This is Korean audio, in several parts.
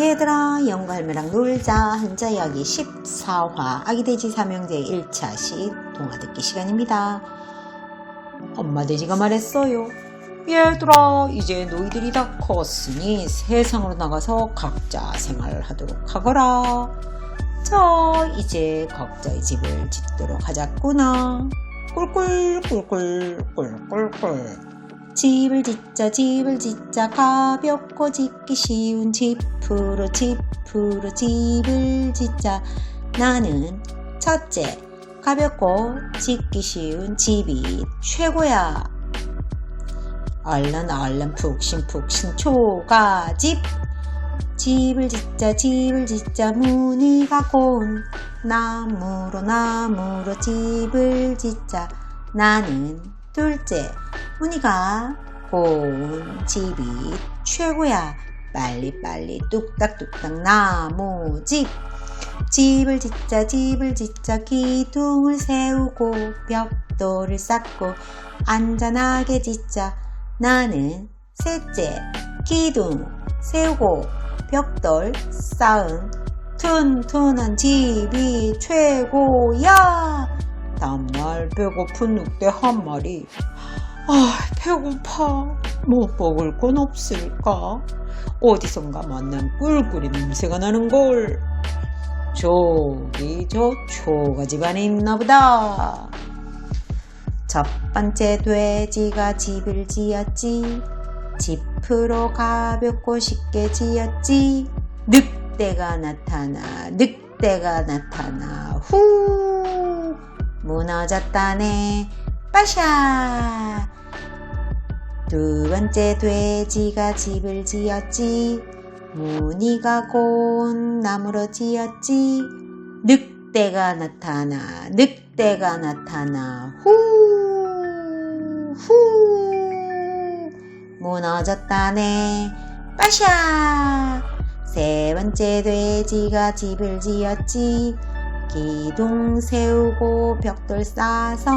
얘들아 영구 할매랑 놀자 한자 이야기 14화 아기돼지 삼형제 1차 시 동화 듣기 시간입니다. 엄마 돼지가 말했어요. 얘들아 이제 너희들이 다 컸으니 세상으로 나가서 각자 생활하도록 하거라. 자 이제 각자의 집을 짓도록 하자꾸나. 꿀꿀꿀꿀 꿀꿀꿀 집을 짓자 집을 짓자. 가볍고 짓기 쉬운 집으로 집으로 집을 짓자. 나는 첫째 가볍고 짓기 쉬운 집이 최고야. 얼른 얼른 푹신푹신 초가집. 집을 짓자 집을 짓자. 무늬 가 고운 나무로 나무로 집을 짓자. 나는 둘째 무늬가 고운 집이 최고야. 빨리빨리 뚝딱뚝딱 나무집. 집을 짓자 집을 짓자 기둥을 세우고 벽돌을 쌓고 안전하게 짓자. 나는 셋째 기둥 세우고 벽돌 쌓은 튼튼한 집이 최고야. 다음날 배고픈 늑대 한 마리 아 배고파. 뭐 먹을 건 없을까? 어디선가 만난 꿀꿀이 냄새가 나는 걸. 저기 저 초가 집 안에 있나 보다. 첫 번째 돼지가 집을 지었지. 집으로 가볍고 쉽게 지었지. 늑대가 나타나 늑대가 나타나. 후! 무너졌다네 빠샤! 두 번째 돼지가 집을 지었지. 무늬가 고운 나무로 지었지. 늑대가 나타나 늑대가 나타나. 후 후! 무너졌다네. 빠샤! 세 번째 돼지가 집을 지었지. 기둥 세우고 벽돌 쌓아서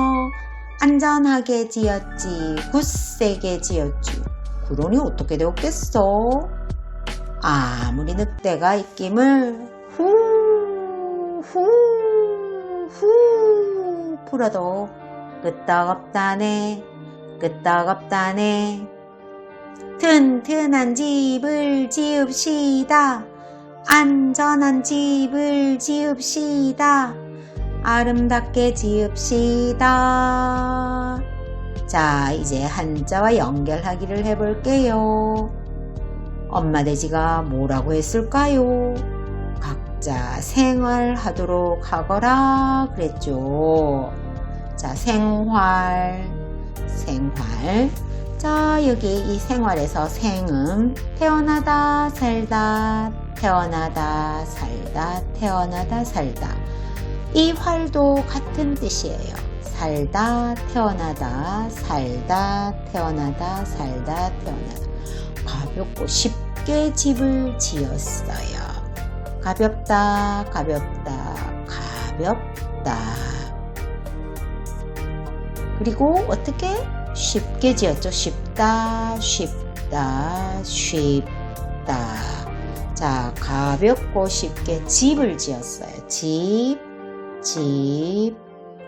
안전하게 지었지 굳세게 지었지. 그러니 어떻게 되었겠어? 아무리 늑대가 입김을 후후후 풀어도 끄떡없다네 끄떡없다네. 튼튼한 집을 지읍시다. 안전한 집을 지읍시다 아름답게 지읍시다 자 이제 한자와 연결하기를 해볼게요 엄마 돼지가 뭐라고 했을까요? 각자 생활하도록 하거라 그랬죠. 자, 생활, 생활. 자, 여기 이 생활에서 생음, 태어나다, 살다, 태어나다, 살다, 태어나다, 살다. 이 활도 같은 뜻이에요. 살다, 태어나다, 살다, 태어나다, 살다, 태어나다. 가볍고 쉽게 집을 지었어요. 가볍다, 가볍다, 가볍다. 그리고 어떻게 쉽게 지었죠? 쉽다, 쉽다, 쉽다. 자, 가볍고 쉽게 집을 지었어요. 집, 집,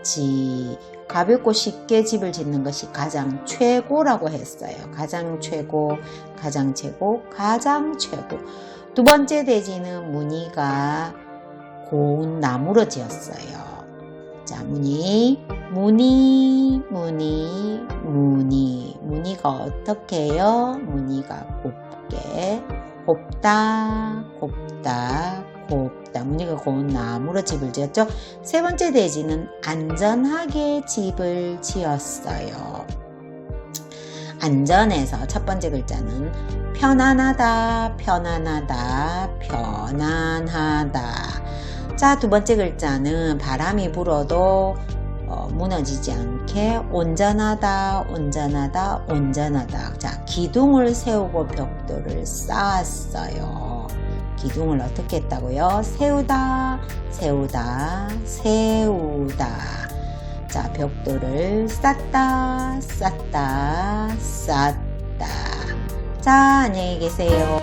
집. 가볍고 쉽게 집을 짓는 것이 가장 최고라고 했어요. 가장 최고, 가장 최고, 가장 최고. 두 번째 돼지는 무늬가 고운 나무로 지었어요. 자, 무늬, 무늬, 무늬, 무늬. 무늬가 어떻게 해요? 무늬가 곱게, 곱다, 곱다, 곱다. 무늬가 고운 나무로 집을 지었죠. 세 번째 돼지는 안전하게 집을 지었어요. 안전해서 첫 번째 글자는 편안하다, 편안하다, 편안하다. 자, 두 번째 글자는 바람이 불어도 어, 무너지지 않게 온전하다, 온전하다, 온전하다. 자, 기둥을 세우고 벽돌을 쌓았어요. 기둥을 어떻게 했다고요? 세우다, 세우다, 세우다. 자, 벽돌을 쌓다, 쌓다, 쌓다. 자, 안녕히 계세요.